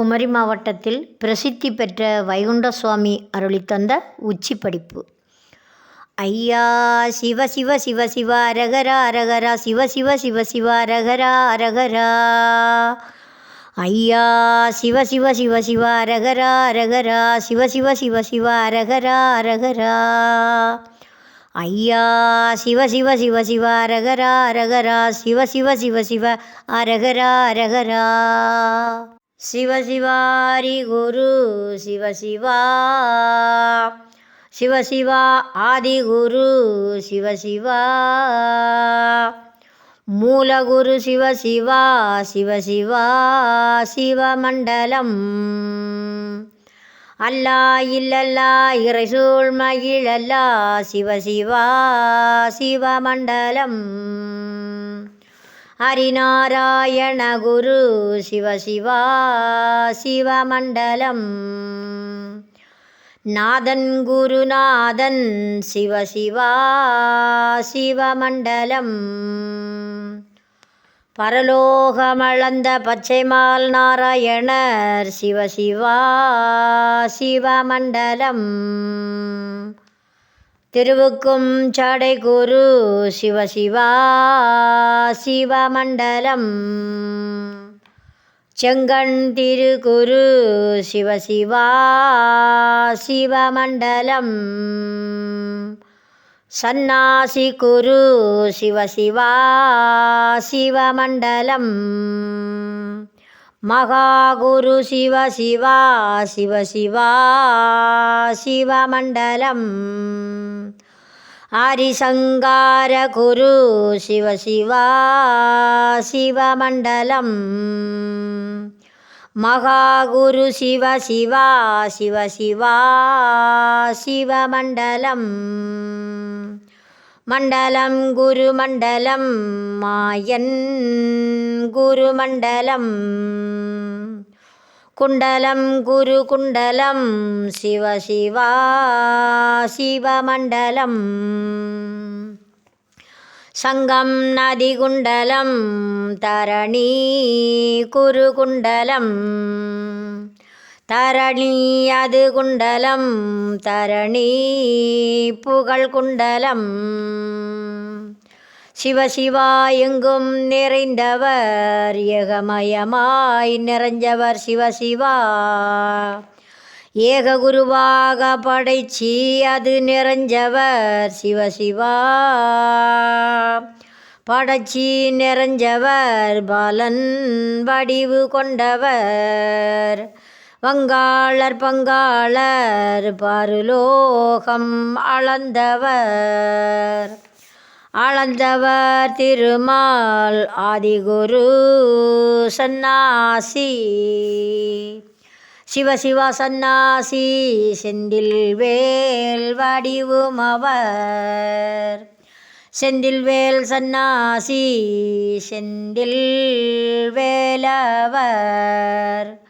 குமரி மாவட்டத்தில் பிரசித்தி பெற்ற வைகுண்ட சுவாமி அருளித்தந்த உச்சி படிப்பு ஐயா சிவ சிவ சிவ சிவ அரகரா அரகரா சிவ சிவ சிவ சிவ அரகரா அரகரா ஐயா சிவ சிவ சிவ சிவ அரகரா அரகரா சிவ சிவ சிவ சிவ அரகரா அரகரா ஐயா சிவ சிவ சிவ சிவ அரகரா அரகரா சிவ சிவ சிவ சிவ அரகரா அரகரா சிவசிவாரி குரு சிவசிவா சிவசிவா சிவ சிவா ஆதி குரு சிவ மூலகுரு சிவசிவா சிவசிவா சிவமண்டலம் அல்லா இல்லல்லா இறைசூழ் மகிழல்லா சிவசிவா சிவமண்டலம் ஹரிநாராயண குரு சிவ சிவமண்டலம் நாதன் குருநாதன் சிவசிவா சிவமண்டலம் பரலோகமளந்த பச்சைமால் நாராயணர் சிவசிவா சிவமண்டலம் திருவுக்கும் சடை குரு சிவ சிவா சிவமண்டலம் செங்கண் திருக்குரு சிவ சிவா சிவமண்டலம் சன்னாசி குரு சிவ சிவா சிவமண்டலம் மகாகுரு சிவ சிவா சிவ சிவா சிவமண்டலம் ஹரிசங்கார குரு சிவ சிவா சிவமண்டலம் மகாகுரு சிவ சிவா சிவ சிவா சிவமண்டலம் மண்டலம் குருமண்டலம் மாயன் குருமண்டலம் குண்டலம் குரு குண்டலம் சிவ சிவா சிவமண்டலம் சங்கம் நதிகுண்டலம் தரணி குருகுண்டலம் தரணி அது குண்டலம் தரணி புகழ் குண்டலம். சிவசிவா எங்கும் நிறைந்தவர் ஏகமயமாய் நிறைஞ்சவர் சிவசிவா ஏக குருவாக படைச்சி அது நிறைஞ்சவர் சிவசிவா படைச்சி நிறைஞ்சவர் பாலன் வடிவு கொண்டவர். வங்காளர் பங்காளர் பருலோகம் அளந்தவர். அளந்தவர் திருமால் ஆதிகுரு சன்னாசி சிவ சிவ சன்னாசி செந்தில் வேல் வடிவும் அவர் செந்தில் வேல் சன்னாசி செந்தில் வேலவர்.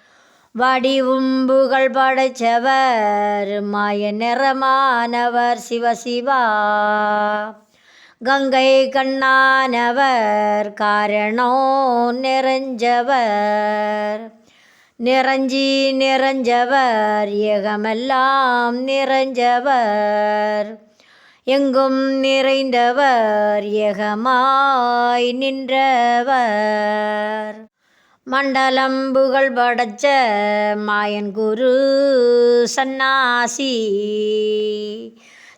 வடிவும் புகழ் படைச்சவர் மாய நிறமானவர் சிவசிவா கங்கை கண்ணானவர் காரணோ நிறைஞ்சவர். நிறைஞ்சி நிறைஞ்சவர் ஏகமெல்லாம் நிறைஞ்சவர். எங்கும் நிறைந்தவர் ஏகமாய் நின்றவர். மண்டலம் புகழ் படைச்ச மாயன் குரு சன்னாசி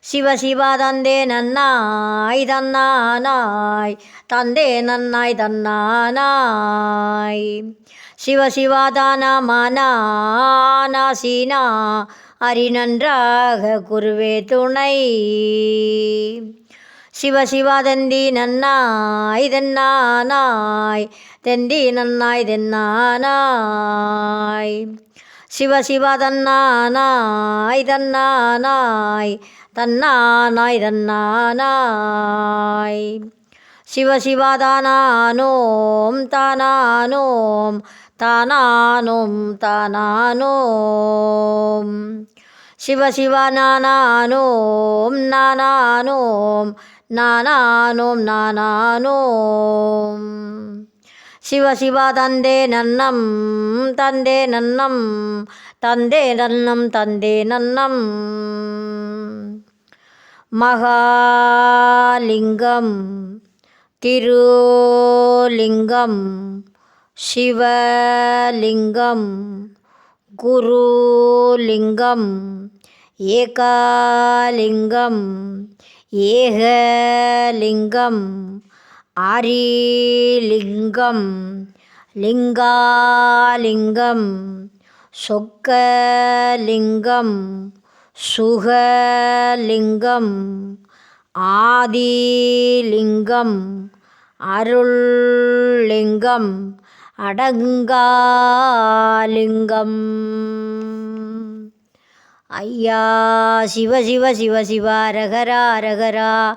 சிவ சிவா தந்தே நன்னாய் தன்னானாய் தந்தே நன்னாய் தன்னானாய் சிவ சிவா தானமானாசீனா அரி நன்றாக குருவே துணை சிவ சிவா தந்தி நன்னாய் தென்னானாய் தெந்தி நன்னாய் தென்னானாய் சிவ சிவா தன்னானாய் தன்னானாய் தன்னானாய் தன்னானாய் சிவ சிவா தானானோம் தானானோம் தானானோம் தானானோம் சிவ சிவ நானானோம் நானானோம் நானானோம் நானானோம் சிவ சிவா தந்தே நன்னம் தந்தே நன்னம் தந்தே நன்னம் தந்தே நன்னம். மகாலிங்கம் திருலிங்கம் சிவலிங்கம் குருலிங்கம் ஏகாலிங்கம் ஏகலிங்கம் ஆரீலிங்கம் லிங்காலிங்கம் சொக்கலிங்கம் சுகலிங்கம் ஆதிலிங்கம் அருள்லிங்கம் அடங்காலிங்கம். ஐயா சிவ சிவ சிவ சிவா ரகரா ரகரா